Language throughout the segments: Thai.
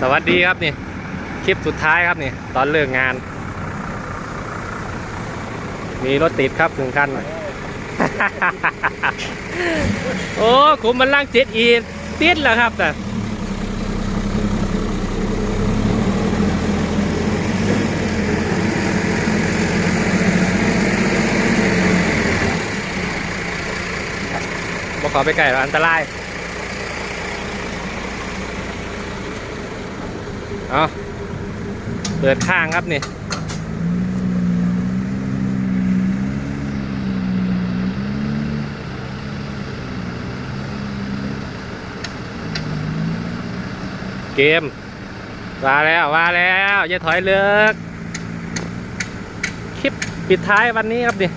สวัสดีครับนี่ คลิปสุดท้ายครับนี่ ตอนเลิกงาน มีรถติดครับหนึ่งคันโอ้ขุมมันล่างเจ็ดอีกติดแล้วครับแต่บอกขอไปไกลหรอกอันตราย เอาเปิดข้างครับนี่เกมมาแล้วมาแล้วอย่าถอยเลือกคลิปปิดท้ายวันนี้ครับนี่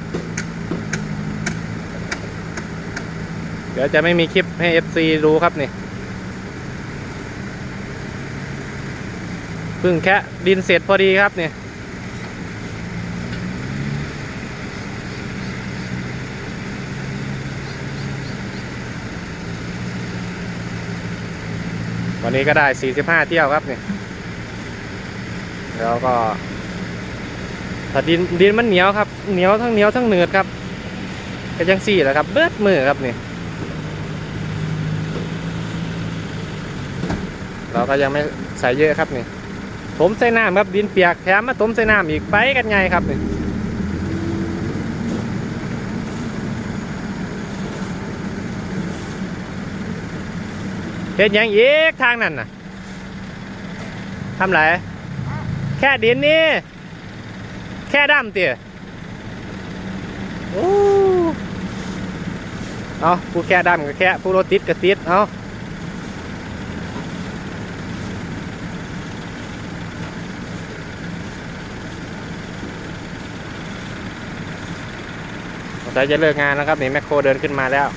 เดี๋ยวจะไม่มีคลิปให้ FC ดูครับนี่ เพิ่งแค่ดินเสร็จพอดีครับเนี่ยวันนี้ก็ได้ 45 เที่ยวครับเนี่ยแล้วก็แต่ดินดินมันเหนียวครับ เหนียวทั้งเหนียวทั้งเหนืดครับก็ยังสี่แหละครับ เบิดมือครับเนี่ยเราก็ยังไม่ใส่เยอะครับนี่ ถมใส่น้ำครับดินเปียกแถมมาถมใส่น้ำอีกไปกันไงครับนี่เห็นยังอีกทางนั้นน่ะทำไรแค่ดินนี่แค่ดำเตี๋ยโอ้เอาผู้แค่ดำก็แค่ผู้รถติดก็ติดเอา ยจะเลิกงานแล้วครับนี่แมคโครเดินขึ้นมาแล้ว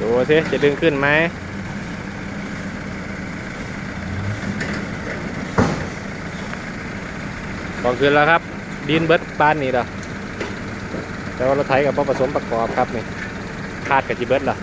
ดูสิจะดึงขึ้นไหมบอกขึ้นแล้วครับ ดินเบิร์ดปานนี่เหรอ แต่ว่าเราไถกับผสมประกอบครับนี่คาดกับจีเบิร์ดล่ะ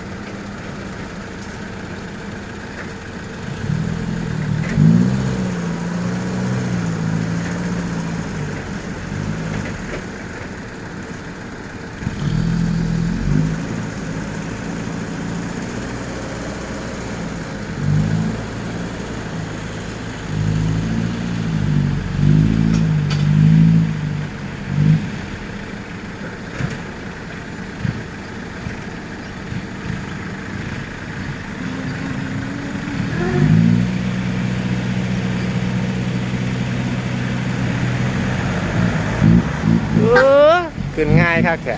เออขึ้นง่ายครับแค่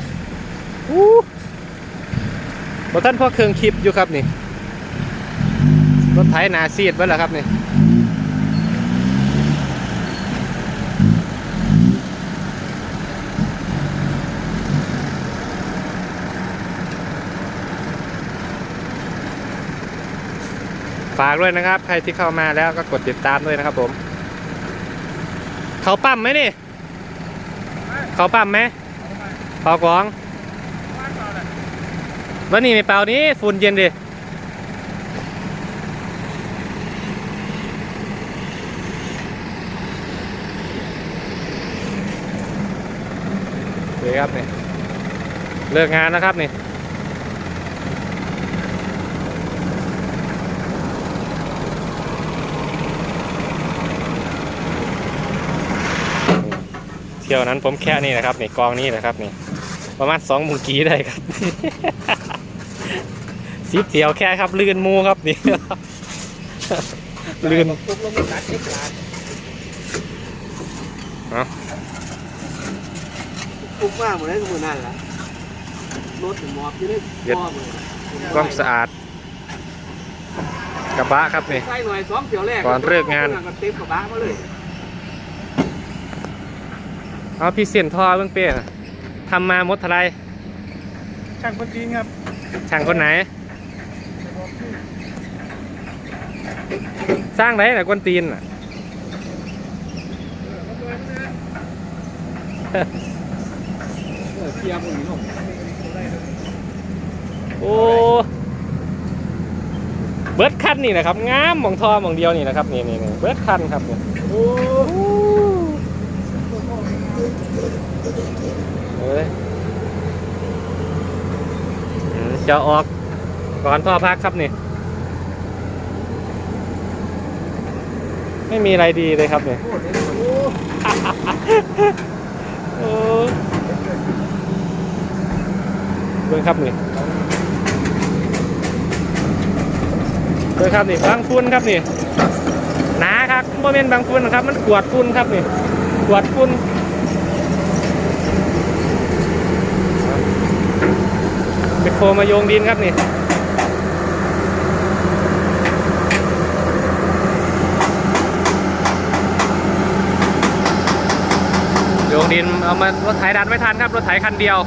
อู้บท่านพ่อเครื่องคลิปอยู่ครับนี่รถไถนาซีดไว้แล้วครับนี่ฝากด้วยนะครับ ใครที่เข้ามาแล้วก็กดติดตามด้วยนะครับผม เขาปั๊มไหมนี่ เขาปั๊มไหมเป่ากอง วันนี้ไม่เป่านี้ฝุ่นเย็นดิโอเครับนี่เลิกงานนะครับนี่ ที่ยวนั้นผมแค่นี้นะครับนี่กองนี้นะครับนี่ประมาณสองมุงกีได้ครับสิบเที่ยวแค่ครับลื่นหมูครับนี่ลื่นปุ๊บลงมาตัดเช็คลานเอ้าปุ๊บมากหมดเลยทุกคนนั่นแหละรถถึงมอบอยู่ในพ่อมือความสะอาด กระบะครับนี่ใส่หน่อยสองเที่ยวแรกก่อนเลิกงานก็เต็มกระบะมาเลย เอาพี่เสียนทอเบื้องเปี้ยน่ะทำมาหมดเทลายช่างคนจีนครับช่างคนไหน สร้างไหนน่ะกวนตีนน่ะเออเทียบอยู่นู่นโอ้เบิร์ดคันนี่นะครับงามหมองทอหมองเดียวนี่นะครับนี่นี่นี่เบิร์ดคันครับเนี่ยโอ้ อ้ยจะออกก่อนพ่อพักครับนี่ ไม่มีอะไรดีเลยครับเนี่ยเบิ่งครับนี่เบิ่งครับนี่บางฝุ่นครับนี่หนาครับโมเมนบางฝุ่นนะครับ มันกวดฝุ่นครับนี่กวดฝุ่นเป็นโคมาโยงดินครับนี่โยงดินเอามารถไถดันไม่ทันครับรถไถคันเดียว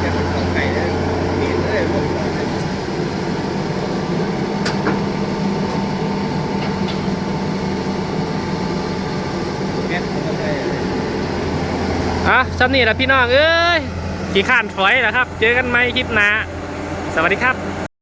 แกเป็นของไก่เลยมีเลยพวกของเนี่ยแม่ของไก่เลย อะสำนี่แหละพี่น้องเอ้ยขี่ข้านฝอยนะครับ เจอกันไหมคลิปหน้า สวัสดีครับ